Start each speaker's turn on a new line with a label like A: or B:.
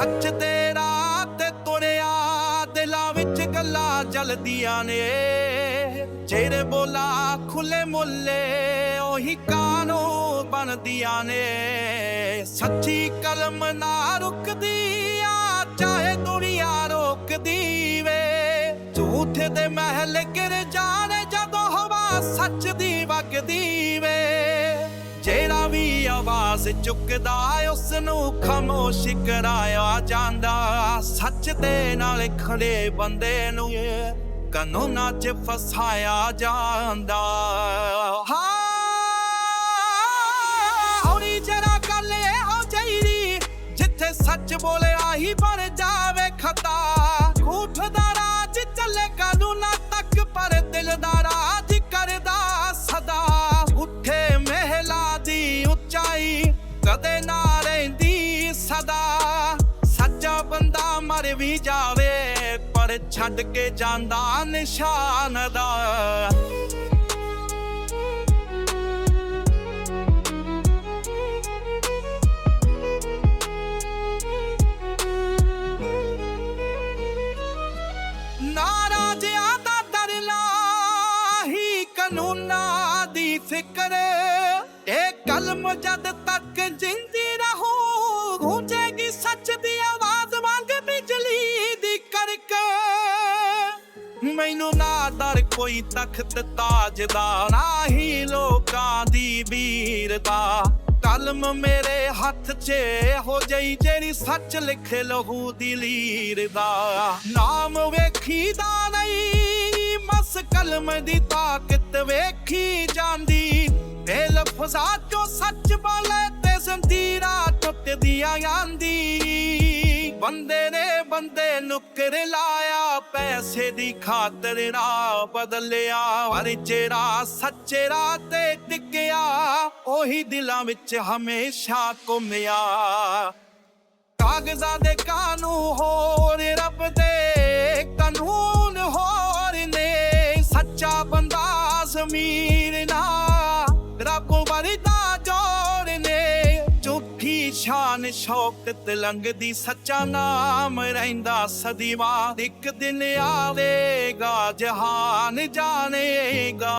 A: ਸੱਚ ਤੇਰਾ ਰਾਹ ਤੇ ਤੁਰਿਆ, ਦਿਲਾਂ ਵਿੱਚ ਗੱਲਾਂ ਜਲਦੀਆਂ ਨੇ। ਜਿਹੜੇ ਬੋਲਾ ਖੁੱਲੇ ਮੁੱਲੇ, ਉਹੀ ਕਾਨੂੰ ਬਣਦੀਆਂ ਨੇ। ਸੱਚੀ ਕਲਮ ਨਾ ਰੁਕਦੀ ਆ, ਚਾਹੇ ਦੁਨੀਆ ਰੋਕਦੀ ਵੇ। ਝੂਠ ਦੇ ਮਹਿਲ ਗਿਰ ਜਾਣੇ ਜਦੋਂ ਹਵਾ ਸੱਚ ਆਵਾਜ਼ ਚੁੱਕਦਾ ਉਸ ਨੂੰ ਖਾਮੋਸ਼ ਕਰਾਇਆ ਜਾਂਦਾ। ਸੱਚ ਦੇ ਨਾਲ ਖੜੇ ਬੰਦੇ ਨੂੰ ਕਾਨੂੰਨਾਂ 'ਚ ਫਸਾਇਆ ਜਾਂਦਾ। ਹੌਲੀ ਜਰਾ ਗੱਲ ਜਿੱਥੇ ਸੱਚ ਬੋਲਿਆ ਹੀ ਬਣ ਜਾ। ਉਚਾਈ ਕਦੇ ਨਾ ਰਹਿੰਦੀ ਸਦਾ। ਸੱਚਾ ਬੰਦਾ ਮਰ ਵੀ ਜਾਵੇ, ਪਰ ਛੱਡ ਕੇ ਜਾਂਦਾ ਨਿਸ਼ਾਨ ਦਾ। ਨਾਰਾਜ਼ਿਆਂ ਦਾ ਡਰਨਾ ਹੀ ਕਾਨੂੰਨਾਂ ਦੀ ਫਿਕਰ। ਇਹ ਜਦ ਤੱਕ ਜਿੰਦੀ ਰਹੂ ਗੂੰਜੇਗੀ ਸੱਚ ਦੀ ਆਵਾਜ਼ ਵਾਂਗ ਬਿਜਲੀ ਦੀ ਕਰਕ ਮੈਨੂੰ ਨਾ ਡਰ ਕੋਈ ਤਖਤ ਤਾਜ ਦਾ, ਨਾ ਹੀ ਲੋਕਾਂ ਦੀ ਵੀਰ ਦਾ ਕਲਮ ਮੇਰੇ ਹੱਥ 'ਚ ਹੋ ਜਈ ਜਿਹੜੀ ਸੱਚ ਲਿਖ ਲਹੂ ਦੀ ਲੀਰ ਦਾ। ਨਾਮ ਵੇਖੀ ਦਾ ਨਹੀਂ, ਮਸ ਕਲਮ ਦੀ ਤਾਕਤ ਵੇਖੀ ਜਾਂਦੀ। ਇਹ ਲਫ਼ਜ਼ਾਂ ਚੋਂ ਸੱਚ ਬੋਲੇ ਤੇ ਜ਼ੰਜੀਰਾਂ ਟੁੱਟਦੀਆਂ ਆਂਦੀ। ਬੰਦੇ ਨੇ ਬੰਦੇ ਨੁਕਰ ਲਾਇਆ, ਪੈਸੇ ਦੀ ਖਾਤਰ ਰਾਹ ਬਦਲਿਆ। ਪਰ ਜਿਹੜਾ ਸੱਚੇ ਰਾਹ ਤੇ ਟਿਕਿਆ, ਉਹੀ ਦਿਲਾਂ ਵਿੱਚ ਹਮੇਸ਼ਾ ਘੁੰਮਿਆ। ਕਾਗਜ਼ਾਂ ਦੇ ਕਾਨੂੰਨ ਹੋਰ ਰੱਬ ਦੇ, ਕਾਨੂੰਨ ਹੋਰ ਨੇ। ਸੱਚਾ ਬੰਦਾ ਜ਼ਮੀਰ ਨਾ ਸ਼ਾਨ ਸ਼ੌਕਤ ਲੰਗਦੀ ਸੱਚਾ ਨਾਮ ਰਹਿੰਦਾ ਸਦੀਵਾ। ਇੱਕ ਦਿਨ ਆਵੇਗਾ ਜਹਾਨ ਜਾਣੇਗਾ।